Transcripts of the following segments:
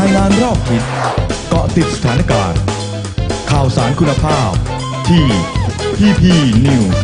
รายงานรอบทิศเกาะติดสถานการณ์ ข่าวสารคุณภาพที่ PP News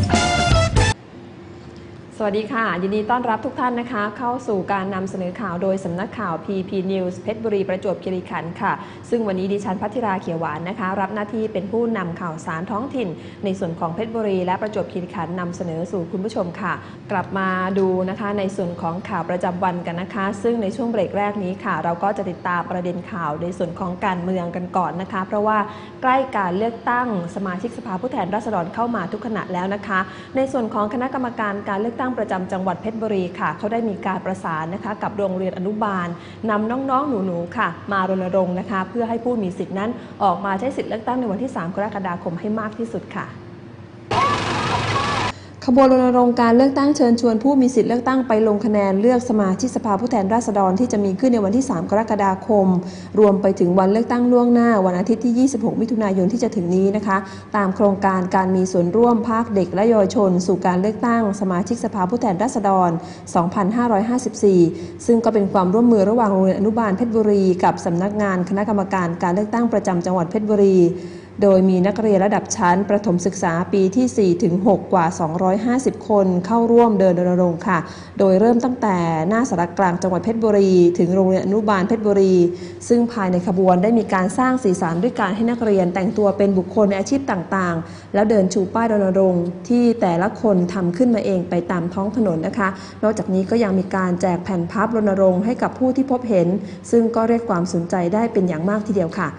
สวัสดีค่ะ ยินดีต้อนรับทุกท่านนะคะ เข้าสู่การนำเสนอข่าวโดยสำนักข่าว PP News เพชรบุรีประจวบคีรีขันธ์ค่ะ ซึ่งวันนี้ดิฉันพัทธิราเขียวหวานนะคะ รับหน้าที่เป็นผู้นำข่าวสารท้องถิ่น ในส่วนของเพชรบุรีและประจวบคีรีขันธ์นำเสนอสู่คุณผู้ชมค่ะ กลับมาดูนะคะในส่วนของข่าวประจำวันกันนะคะ ซึ่งในช่วงเบรกแรกนี้ค่ะ เราก็จะติดตามประเด็นข่าวในส่วนของการเมืองกันก่อนนะคะ เพราะว่าใกล้การเลือกตั้งสมาชิกสภาผู้แทนราษฎรเข้ามาทุกขณะแล้วนะคะ ในส่วนของคณะกรรมการการเลือกตั้งประจำจังหวัดเพชรบุรีค่ะเขาได้มีการประสานนะคะ กับโรงเรียนอนุบาล นำน้องๆ หนูๆค่ะ มารณรงค์นะคะ เพื่อให้ผู้มีสิทธินั้นออกมาใช้สิทธิเลือกตั้งในวันที่ 3 กรกฎาคมให้มากที่สุดค่ะ ขบวนรณรงค์การเลือกตั้งเชิญชวนผู้มีสิทธิ์เลือกตั้งไปลงคะแนนเลือกสมาชิกสภาผู้แทนราษฎรที่จะมีขึ้นในวันที่ 3 กรกฎาคม รวมไปถึงวันเลือกตั้งล่วงหน้า วันอาทิตย์ที่ 26 มิถุนายนที่จะถึงนี้นะคะ ตามโครงการการมีส่วนร่วมภาคเด็กและเยาวชน สู่การเลือกตั้งสมาชิกสภาผู้แทนราษฎร 2554 ซึ่งก็เป็นความร่วมมือระหว่างโรงเรียนอนุบาลเพชรบุรี กับสำนักงานคณะกรรมการการเลือกตั้งประจำจังหวัดเพชรบุรี โดยมีนักเรียนระดับชั้น ประถมศึกษาปีที่ 4 ถึง 6 กว่า 250 คนเข้าร่วมเดินรณรงค์ค่ะ โดยเริ่มตั้งแต่หน้าสารกลางจังหวัดเพชรบุรี ถึงโรงเรียนอนุบาลเพชรบุรี ซึ่งภายในขบวนได้มีการสร้างสีสันด้วยการให้นักเรียนแต่งตัวเป็นบุคคลในอาชีพต่างๆ แล้วเดินชูป้ายรณรงค์ที่แต่ละคนทำขึ้นมาเองไปตามท้องถนนนะคะ นอกจากนี้ก็ยังมีการแจกแผ่นพับรณรงค์ให้กับผู้ที่พบเห็น ซึ่งก็เรียกความสนใจได้เป็นอย่างมากทีเดียวค่ะ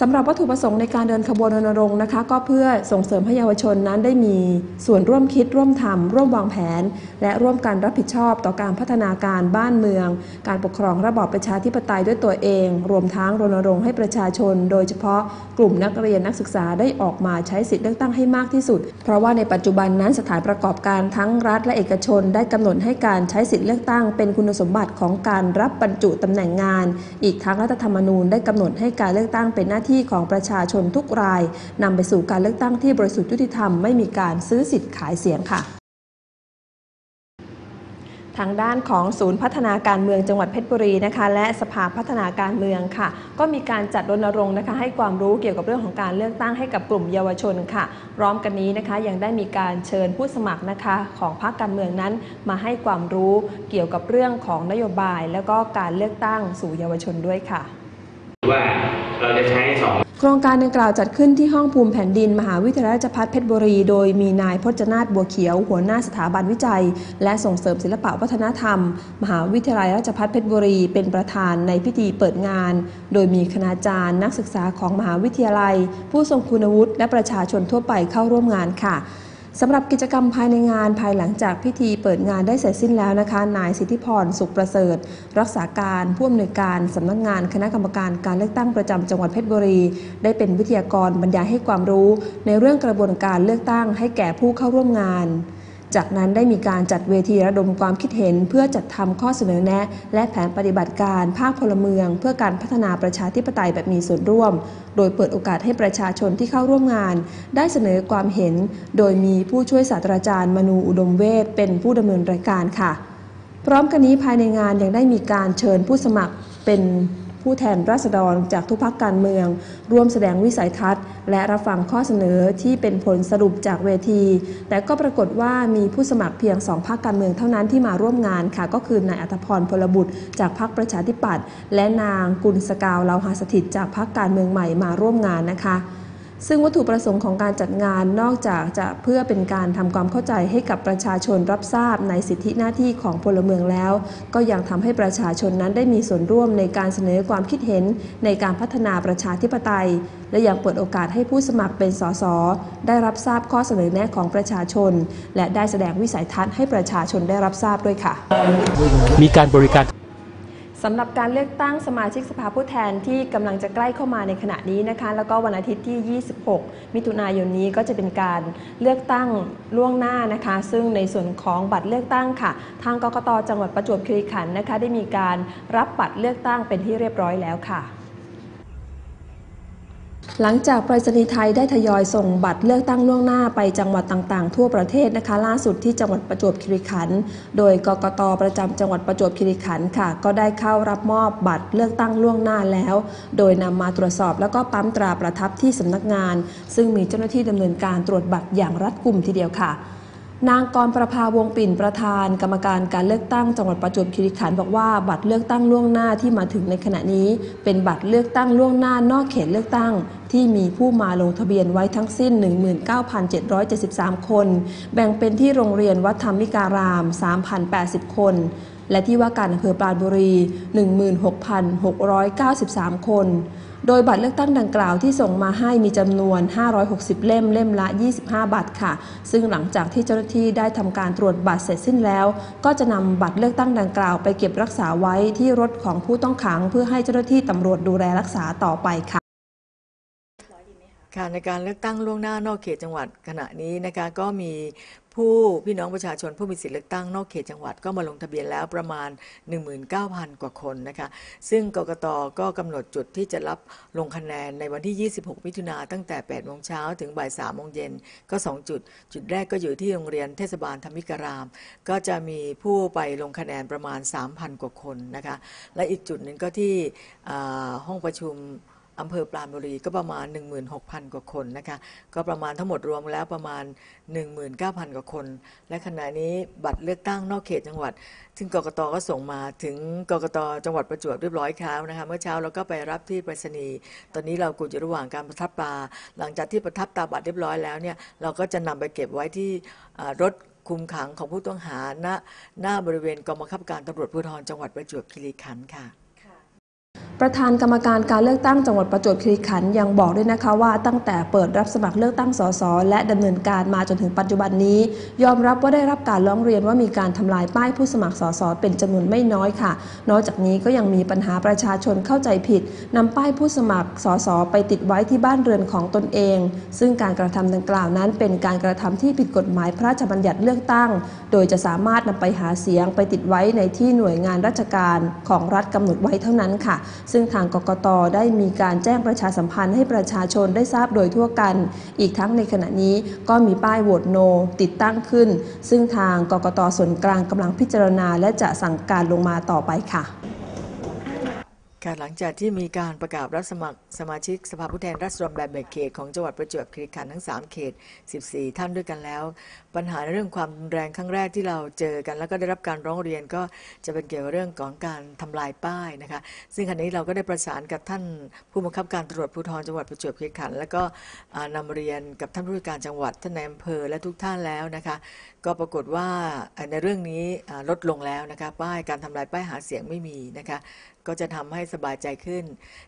สำหรับวัตถุประสงค์ในการเดินขบวนรณรงค์นะคะ ก็เพื่อส่งเสริมให้เยาวชนนั้นได้มีส่วนร่วมคิดร่วมทำร่วมวางแผน และร่วมกันรับผิดชอบต่อการพัฒนาการบ้านเมือง การปกครองระบอบประชาธิปไตยด้วยตัวเอง รวมทั้งรณรงค์ให้ประชาชน โดยเฉพาะกลุ่มนักเรียนนักศึกษาได้ออกมาใช้สิทธิเลือกตั้งให้มากที่สุด เพราะว่าในปัจจุบันนั้นสถานประกอบการทั้งรัฐและเอกชน ได้กำหนดให้การใช้สิทธิเลือกตั้ง เป็นคุณสมบัติของการรับบรรจุตำแหน่งงาน อีกทั้งรัฐธรรมนูญได้กำหนดให้การเลือกตั้งเป็นน้าที่ของประชาชนทุกรายนำไปสู่การเลือกตั้งที่บริสุทธิ์ยุติธรรมไม่มีการซื้อสิทธิ์ขายเสียงค่ะทางด้านของศูนย์พัฒนาการเมืองจังหวัดเพชรบุรีนะคะ และสภาพัฒนาการเมืองค่ะ ก็มีการจัดรณรงค์นะคะ ให้ความรู้เกี่ยวกับเรื่องของการเลือกตั้งให้กับกลุ่มเยาวชนค่ะพร้อมกันนี้นะคะ ยังได้มีการเชิญผู้สมัครนะคะ ของพรรคการเมืองนั้น มาให้ความรู้เกี่ยวกับเรื่องของนโยบาย แล้วก็การเลือกตั้งสู่เยาวชนด้วยค่ะ ว่าเราจะใช้สองโครงการดังกล่าวจัดขึ้นที่ห้องภูมิแผ่นดิน มหาวิทยาลัยราชภัฏเพชรบุรี โดยมีนายพจนาถบัวเขียว หัวหน้าสถาบันวิจัย และส่งเสริมศิลปวัฒนธรรม มหาวิทยาลัยราชภัฏเพชรบุรี เป็นประธานในพิธีเปิดงาน โดยมีคณาจารย์ นักศึกษาของมหาวิทยาลัย ผู้ทรงคุณวุฒิและประชาชนทั่วไปเข้าร่วมงานค่ะ สำหรับกิจกรรมภายในงานภายหลังจากพิธีเปิดงานได้เสร็จสิ้นแล้วนะคะ นายสิทธิพรสุขประเสริฐ รักษาการผู้อำนวยการสำนักงานคณะกรรมการการเลือกตั้งประจำจังหวัดเพชรบุรี ได้เป็นวิทยากรบรรยายให้ความรู้ ในเรื่องกระบวนการเลือกตั้งให้แก่ผู้เข้าร่วมงาน จากนั้นได้มีการจัดเวทีระดมความคิดเห็น เพื่อจัดทำข้อเสนอแนะ และแผนปฏิบัติการภาคพลเมือง เพื่อการพัฒนาประชาธิปไตยแบบมีส่วนร่วม โดยเปิดโอกาสให้ประชาชนที่เข้าร่วมงาน ได้เสนอความเห็น โดยมีผู้ช่วยศาสตราจารย์ มนูอุดมเวทเป็นผู้ดำเนินรายการค่ะ พร้อมกันนี้ภายในงานยังได้มีการเชิญผู้สมัครเป็น ผู้แทนราษฎรจากทุกพักการเมือง ร่วมแสดงวิสัยทัศน์ และรับฟังข้อเสนอที่เป็นผลสรุปจากเวที แต่ก็ปรากฏว่ามีผู้สมัครเพียงสองพักการเมืองเท่านั้นที่มาร่วมงานค่ะ ก็คือนายอัธพรพลบุตรจากพักประชาธิปัตย์และนางกุลสกาวเลาหาสถิตจากพักการเมืองใหม่มาร่วมงานนะคะ ซึ่งวัตถุประสงค์ของการจัดงานนอกจากจะเพื่อเป็นการทำความเข้าใจให้กับประชาชนรับทราบในสิทธิหน้าที่ของพลเมืองแล้ว ก็ยังทำให้ประชาชนนั้นได้มีส่วนร่วมในการเสนอความคิดเห็นในการพัฒนาประชาธิปไตย และยังเปิดโอกาสให้ผู้สมัครเป็นสสได้รับทราบข้อเสนอแนะของประชาชน และได้แสดงวิสัยทัศน์ให้ประชาชนได้รับทราบด้วยค่ะ มีการบริการ สำหรับการเลือกตั้งสมาชิกสภาผู้แทนที่กำลังจะใกล้เข้ามาในขณะนี้นะคะ แล้วก็วันอาทิตย์ที่ 26 มิถุนายนนี้ก็จะเป็นการเลือกตั้งล่วงหน้านะคะ ซึ่งในส่วนของบัตรเลือกตั้งค่ะ ทางกกตจังหวัดประจวบคีรีขันธ์นะคะ ได้มีการรับบัตรเลือกตั้งเป็นที่เรียบร้อยแล้วค่ะ หลังจากไปรษณีย์ไทยได้ทยอยส่งบัตรเลือกตั้งล่วงหน้าไปจังหวัดต่างๆ ทั่วประเทศนะคะ ล่าสุดที่จังหวัดประจวบคีรีขันธ์โดยกกตประจำจังหวัดประจวบคีรีขันธ์ค่ะ ก็ได้เข้ารับมอบบัตรเลือกตั้งล่วงหน้าแล้ว โดยนำมาตรวจสอบแล้วก็ปั๊มตราประทับที่สำนักงาน ซึ่งมีเจ้าหน้าที่ดำเนินการตรวจบัตรอย่างรัดกุมทีเดียวค่ะ นางกรประภาวงปิ่นประธานกรรมการการเลือกตั้งจังหวัดประจวบคีรีขันธ์บอกว่าบัตรเลือกตั้งล่วงหน้าที่มาถึงในขณะนี้ เป็นบัตรเลือกตั้งล่วงหน้านอกเขตเลือกตั้ง ที่มีผู้มาลงทะเบียนไว้ทั้งสิ้น 19,773 คน แบ่งเป็นที่โรงเรียนวัดธรรมิการาม 3,080 คน และที่ว่าการอำเภอปราณบุรี 16,693 คน โดยบัตรเลือกตั้งดังกล่าวที่ส่งมาให้มีจำนวน 560 เล่มเล่มละ 25 บัตรค่ะ ซึ่งหลังจากที่เจ้าหน้าที่ได้ทำการตรวจบัตรเสร็จสิ้นแล้ว ก็จะนำบัตรเลือกตั้งดังกล่าวไปเก็บรักษาไว้ที่รถของผู้ต้องขัง เพื่อให้เจ้าหน้าที่ตำรวจดูแลรักษาต่อไปค่ะค่ะในการเลือกตั้งล่วงหน้านอกเขตจังหวัดขณะนี้นะคะก็มี ผู้พี่น้องประชาชนผู้มีสิทธิเลือกตั้งนอกเขตจังหวัดก็มาลงทะเบียนแล้วประมาณ 19,000 กว่าคนนะคะซึ่งกกตก็กำหนดจุดที่จะรับลงคะแนนในวันที่ 26 มิถุนาตั้งแต่8โมงเช้าถึงบ่าย3โมงเย็นก็ 2 จุด จุดแรกก็อยู่ที่โรงเรียนเทศบาลธรรมิการาม ก็จะมีผู้ไปลงคะแนนประมาณ 3,000 กว่าคนนะคะและอีกจุดหนึ่งก็ที่ห้องประชุม อำเภอปราณบุรีก็ประมาณ 16,000 กว่าคนนะคะก็ประมาณทั้งหมดรวมแล้วประมาณ 19,000 กว่าคน และขณะนี้บัตรเลือกตั้งนอกเขตจังหวัด ซึ่งกกตก็ส่งมาถึงกกตจังหวัดประจวบเรียบร้อยแล้วนะคะเมื่อเช้าเราก็ไปรับที่ไปรษณีย์ตอนนี้เรากูอยู่ระหว่างการประทับตราหลังจากที่ประทับตราบัตรเรียบร้อยแล้วเนี่ยเราก็จะนำไปเก็บไว้ที่รถคุมขังของผู้ต้องหาณหน้าบริเวณกองบังคับการตำรวจภูธรจังหวัดประจวบคีรีขันธ์ค่ะ ประธานกรรมการการเลือกตั้งจังหวัดประจวบคีรีขันธ์ยังบอกด้วยนะคะว่าตั้งแต่เปิดรับสมัครเลือกตั้งสสและดำเนินการมาจนถึงปัจจุบันนี้ ยอมรับว่าได้รับการร้องเรียนว่ามีการทำลายป้ายผู้สมัครสสเป็นจำนวนไม่น้อยค่ะ นอกจากนี้ก็ยังมีปัญหาประชาชนเข้าใจผิดนำป้ายผู้สมัครสสไปติดไว้ที่บ้านเรือนของตนเอง ซึ่งการกระทำดังกล่าวนั้น เป็นการกระทำที่ผิดกฎหมายพระราชบัญญัติเลือกตั้ง โดยจะสามารถนำไปหาเสียงไปติดไว้ในที่หน่วยงานราชการของรัฐกำหนดไว้เท่านั้นค่ะซึ่งทางกกตได้มีการแจ้งประชาสัมพันธ์ให้ประชาชนได้ทราบโดยทั่วกัน อีกทั้งในขณะนี้ก็มีป้ายโหวตโน ติดตั้งขึ้น ซึ่งทางกกตส่วนกลางกำลังพิจารณาและจะสั่งการลงมาต่อไปค่ะ ค่ะหลังจากที่มีการประกาศรับสมัครสมาชิกสภาผู้แทนราษฎรแบบแบ่งเขตของจังหวัดประจวบคีรีขันธ์ทั้ง 3 เขต 14 ท่านด้วยกันแล้ว ปัญหาเรื่องความแรงครั้งแรกที่เราเจอกัน แล้วก็ได้รับการร้องเรียนก็จะเป็นเกี่ยวกับเรื่องของการทำลายป้ายนะคะ ซึ่งขณะนี้เราก็ได้ประสานกับท่านผู้บังคับการตำรวจภูธรจังหวัดประจวบคีรีขันธ์แล้วก็อ่านำเรียนกับท่านผู้ว่าการจังหวัดท่านนายอำเภอและทุกท่านแล้วนะคะ ก็ปรากฏว่าในเรื่องนี้ลดลงแล้วนะคะป้ายการทำลายป้ายหาเสียงไม่มีนะคะก็จะทำให้สบายใจขึ้น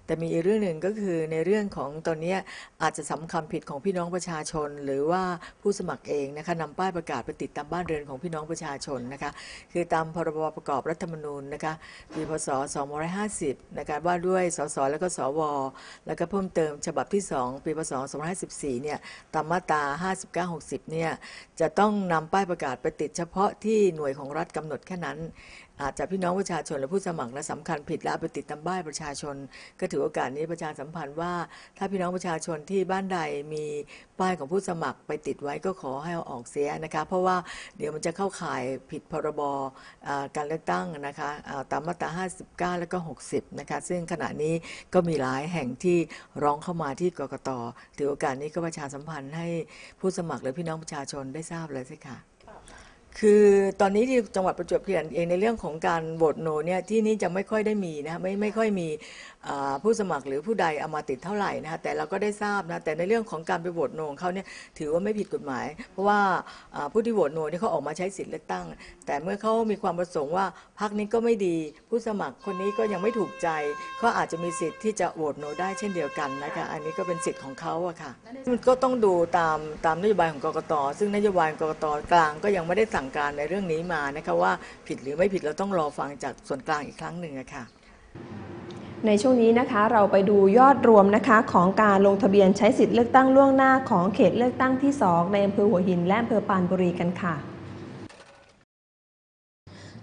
แต่มีอีกเรื่องหนึ่งก็คือในเรื่องของตอนนี้อาจจะสำคัญผิดของพี่น้องประชาชน หรือว่าผู้สมัครเองนะคะนำป้ายประกาศไปติดตามบ้านเรือนของพี่น้องประชาชนนะคะคือตามพรบประกอบรัฐธรรมนูญนะคะปีพศ 2550 นะคะว่าด้วยสสและก็สว แล้วก็เพิ่มเติมฉบับที่ 2 ปีพศ 2514 เนี่ยตามมาตรา 59-60 เนี่ยจะต้องนำป้ายประกาศไปติดเฉพาะที่หน่วยของรัฐกำหนดแค่นั้น อาจจะพี่น้องประชาชนและผู้สมัครและสำคัญผิดแล้วไปติดตามบ้านประชาชน ก็ถือโอกาสนี้ประชาสัมพันธ์ว่า ถ้าพี่น้องประชาชนที่บ้านใดมีป้ายของผู้สมัครไปติดไว้ก็ขอให้เอาออกเสียนะคะ เพราะว่าเดี๋ยวมันจะเข้าข่ายผิดพรบการเลือกตั้งนะคะตามมาตรา 59 แล้วก็ 60 นะคะ ซึ่งขณะนี้ก็มีหลายแห่งที่ร้องเข้ามาที่กกตถือโอกาสนี้ก็ประชาสัมพันธ์ให้ผู้สมัครและพี่น้องประชาชนได้ทราบเลยสิค่ะ คือตอนนี้ที่จังหวัดประจวบคีรีขันธ์เองในเรื่องของการโหวตโนเนี่ยที่นี่จะไม่ค่อยได้มีนะไม่ไม่ค่อยมี ผู้สมัครหรือผู้ใดเอามาติดเท่าไหร่นะคะแต่เราก็ได้ทราบนะแต่ในเรื่องของการไปโหวตโนของเขาเนี่ยถือว่าไม่ผิดกฎหมาย เพราะว่าผู้ที่โหวตโนนี่เขาออกมาใช้สิทธิ์เลือกตั้ง แต่เมื่อเขามีความประสงค์ว่าพรรคนี้ก็ไม่ดี ผู้สมัครคนนี้ก็ยังไม่ถูกใจเขาอาจจะมีสิทธิ์ที่จะโหวตโนได้เช่นเดียวกันนะคะอันนี้ก็เป็นสิทธิ์ของเขาอะค่ะมันก็ต้องดูตามตามนโยบายของกกตซึ่งนโยบายของกกตกลางก็ยังไม่ได้สั่งการในเรื่องนี้มานะคะว่าผิดหรือไม่ผิดเราต้องรอฟังจากส่วนกลางอีกครั้งหนึ่งอะค่ะ ในช่วงนี้นะคะเราไปดูยอดรวมนะคะของการลงทะเบียนใช้สิทธิ์เลือกตั้งล่วงหน้าของเขตเลือกตั้งที่ 2 ในอำเภอหัวหินและอำเภอปานบุรีกันค่ะ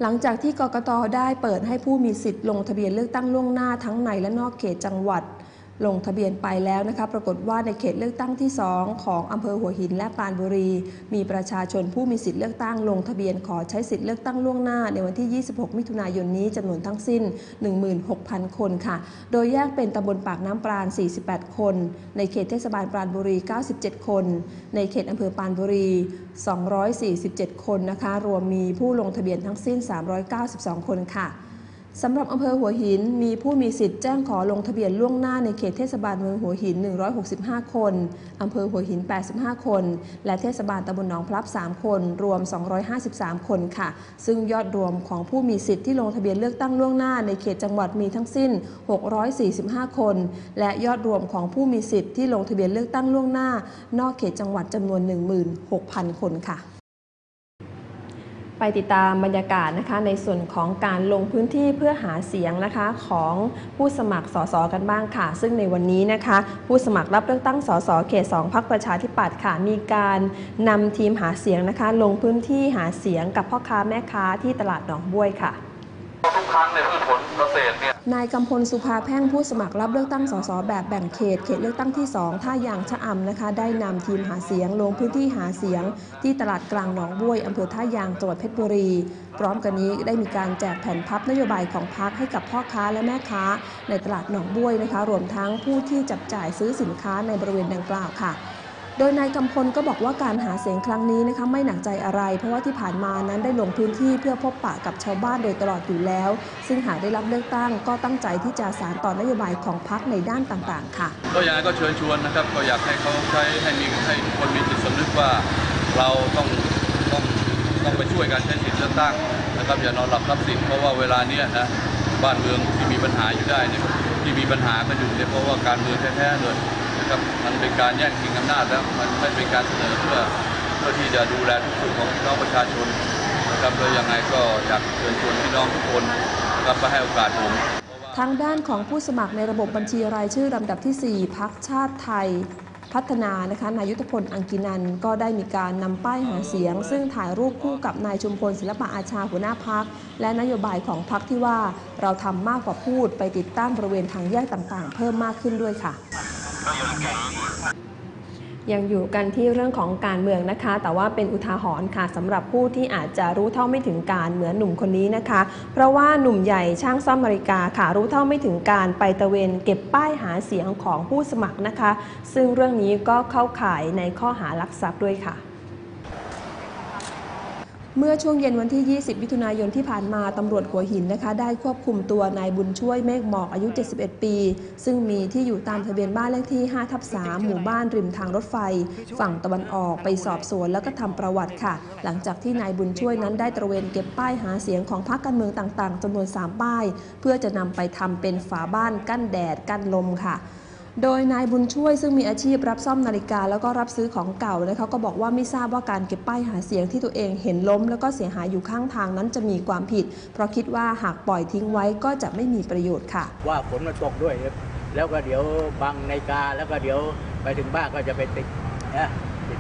หลังจากที่กกตได้เปิดให้ผู้มีสิทธิ์ลงทะเบียนเลือกตั้งล่วงหน้าทั้งในและนอกเขตจังหวัด ลงทะเบียนไปแล้วนะคะปรากฏว่าในเขตเลือกตั้งที่ 2 ของอำเภอหัวหินและปรานบุรี มีประชาชนผู้มีสิทธิ์เลือกตั้งลงทะเบียนขอใช้สิทธิ์เลือกตั้งล่วงหน้า ในวันที่ 26 มิถุนายนนี้จำนวนทั้งสิ้น 16,000 คนค่ะ โดยแยกเป็นตำบลปากน้ำปราณ 48 คน ในเขตเทศบาลปรานบุรี 97 คน ในเขตอำเภอปรานบุรี 247 คนนะคะ รวมมีผู้ลงทะเบียนทั้งสิ้น 392 คนค่ะ สำหรับอำเภอหัวหินมีผู้มีสิทธิ์แจ้งขอลงทะเบียนล่วงหน้าในเขตเทศบาลเมืองหัวหิน 165 คน อำเภอหัวหิน 85 คน และเทศบาลตำบลหนองพลับ 3 คน รวม 253 คนค่ะ ซึ่งยอดรวมของผู้มีสิทธิ์ที่ลงทะเบียนเลือกตั้งล่วงหน้าในเขตจังหวัดมีทั้งสิ้น 645 คน และยอดรวมของผู้มีสิทธิ์ที่ลงทะเบียนเลือกตั้งล่วงหน้า นอกเขตจังหวัดจำนวน 16,000 คนค่ะ ติดตามบรรยากาศนะคะ ในส่วนของการลงพื้นที่เพื่อหาเสียงนะคะของผู้สมัครสสกันบ้างค่ะ ซึ่งในวันนี้นะคะ ผู้สมัครรับเลือกตั้งสสเขต 2พักประชาธิปัตย์ค่ะ มีการนำทีมหาเสียงนะคะ ลงพื้นที่หาเสียงกับพ่อค้าแม่ค้าที่ตลาดหนองบ้วยค่ะ ทุกครั้งในพืชผลเกษตรเนี่ย นายกำพลสุภาแพ่งผู้สมัครรับเลือกตั้งสสแบบแบ่งเขต เขตเลือกตั้งที่ 2 ท่ายางชะอำนะคะ ได้นำทีมหาเสียงลงพื้นที่หาเสียง ที่ตลาดกลางหนองบ้วยอำเภอท่ายางจังหวัดเพชรบุรี พร้อมกันนี้ได้มีการแจกแผ่นพับนโยบายของพรรคให้กับพ่อค้าและแม่ค้า ในตลาดหนองบ้วยนะคะ รวมทั้งผู้ที่จับจ่ายซื้อสินค้าในบริเวณดังกล่าวค่ะ โดยนายกำพลก็บอกว่าการหาเสียงครั้งนี้นะคะไม่หนักใจอะไร เพราะว่าที่ผ่านมานั้นได้ลงพื้นที่เพื่อพบปะกับชาวบ้านโดยตลอดอยู่แล้ว ซึ่งหากได้รับเลือกตั้ง ก็ตั้งใจที่จะสานต่อนโยบายของพรรคในด้านต่างๆ ค่ะ ก็ยังไงก็เชิญชวนนะครับก็อยากให้เขาใช้ให้มีให้คนมีจิตสำนึกว่าเราต้องต้องต้องไปช่วยกันใช้สิทธิ์เลือกตั้งนะครับอย่านอนหลับรับสิทธิ์เพราะว่าเวลาเนี้ยนะบ้านเมืองที่มีปัญหาอยู่ได้เนี่ยที่มีปัญหากันอยู่เนี่ยเพราะว่าการเมืองแท้ๆเลย ครับมันเป็นการแย่งชิงอำนาจแล้วมันไม่เป็นการเสนอเพื่อเพื่อที่จะดูแลทุกสุขของพี่น้องประชาชนนะครับแล้วยังไงก็อยากเชิญชวนพี่น้องทุกคนนะครับมาให้โอกาสผมทางด้านของผู้สมัครในระบบบัญชีรายชื่อลำดับที่ 4พักชาติไทยพัฒนานะคะนายุทธพลอังกินันก็ได้มีการนำป้ายหาเสียง ซึ่งถ่ายรูปคู่กับนายชุมพลศิลปะอาชาหัวหน้าพัก และนโยบายของพักที่ว่าเราทำมากกว่าพูดไปติดตั้งบริเวณทางแยกต่างๆ เพิ่มมากขึ้นด้วยค่ะ ยังอยู่กันที่เรื่องของการเมืองนะคะ แต่ว่าเป็นอุทาหรณ์ค่ะสำหรับผู้ที่อาจจะรู้เท่าไม่ถึงการเหมือนหนุ่มคนนี้นะคะ เพราะว่าหนุ่มใหญ่ช่างซ่อมนาฬิกาค่ะ รู้เท่าไม่ถึงการไปตะเวนเก็บป้ายหาเสียงของผู้สมัครนะคะ ซึ่งเรื่องนี้ก็เข้าข่ายในข้อหารักทรัพย์ด้วยค่ะ เมื่อช่วงเย็นวันที่ 20 มิถุนายนที่ผ่านมาตำรวจหัวหินนะคะ ได้ควบคุมตัวนายบุญช่วยเมฆหมอกอายุ 71 ปี ซึ่งมีที่อยู่ตามทะเบียนบ้านเลขที่ 5 ทับ 3 หมู่บ้านริมทางรถไฟ ฝั่งตะวันออกไปสอบสวนแล้วก็ทำประวัติค่ะ หลังจากที่นายบุญช่วยนั้นได้ตระเวนเก็บป้ายหาเสียงของพรรคการเมืองต่างๆจำนวน 3 ป้าย เพื่อจะนำไปทำเป็นฝาบ้านกั้นแดดกั้นลมค่ะ โดยนายบุญช่วยซึ่งมีอาชีพรับซ่อมนาฬิกา แล้วก็รับซื้อของเก่านะคะก็บอกว่าไม่ทราบว่าการเก็บป้ายหาเสียงที่ตัวเองเห็นล้ม แล้วก็เสียหายอยู่ข้างทางนั้นจะมีความผิด เพราะคิดว่าหากปล่อยทิ้งไว้ก็จะไม่มีประโยชน์ค่ะ ว่าฝนมันตกด้วยครับแล้วก็เดี๋ยวบังในกาแล้วก็เดี๋ยวไปถึงบ้านก็จะไปติดนะติด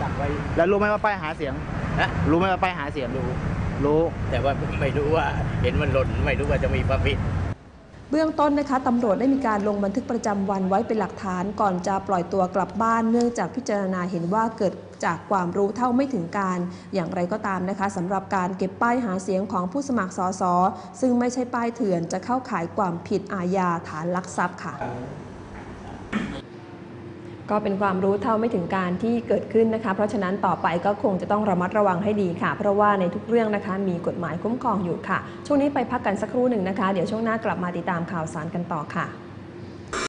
ตั้งไว้แล้วรู้ไหมว่าป้ายหาเสียงนะรู้ไหมว่าป้ายหาเสียงดูรู้ แต่ว่าไม่รู้ว่าเห็นมันหล่นไม่รู้ว่าจะมีความผิด เบื้องต้นนะคะตำรวจได้มีการลงบันทึกประจำวันไว้เป็นหลักฐานก่อนจะปล่อยตัวกลับบ้าน เนื่องจากพิจารณาเห็นว่าเกิดจากความรู้เท่าไม่ถึงการ อย่างไรก็ตามนะคะสำหรับการเก็บป้ายหาเสียงของผู้สมัครสสซึ่งไม่ใช่ป้ายเถื่อนจะเข้าข่ายความผิดอาญาฐานลักทรัพย์ค่ะ ก็เป็นความรู้เท่าไม่ถึงการที่เกิดขึ้นนะคะ เพราะฉะนั้นต่อไปก็คงจะต้องระมัดระวังให้ดีค่ะ เพราะว่าในทุกเรื่องนะคะมีกฎหมายคุ้มครองอยู่ค่ะ ช่วงนี้ไปพักกันสักครู่หนึ่งนะคะ เดี๋ยวช่วงหน้ากลับมาติดตามข่าวสารกันต่อค่ะ